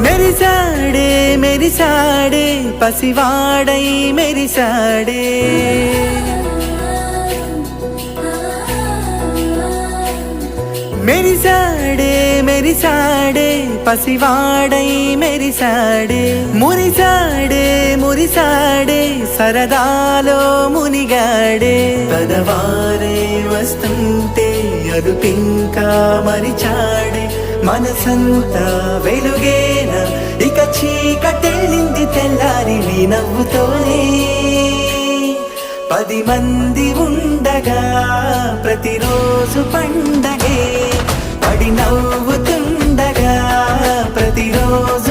మెరిసాడే మెరిసాడే పసివాడై మెరిసాడే. మెరిసాడే మెరిసాడే పసివాడై మెరిసాడే. మురిసాడే మురిసాడే సరదాలో మునిగాడే. పదవారే వస్తుంటే అరుపింకా మరిచాడే. మనసంతా వెలుగే నవ్వుతోనే పది మంది ఉండగా ప్రతిరోజు పండగే పడి నవ్వుతుండగా ప్రతిరోజు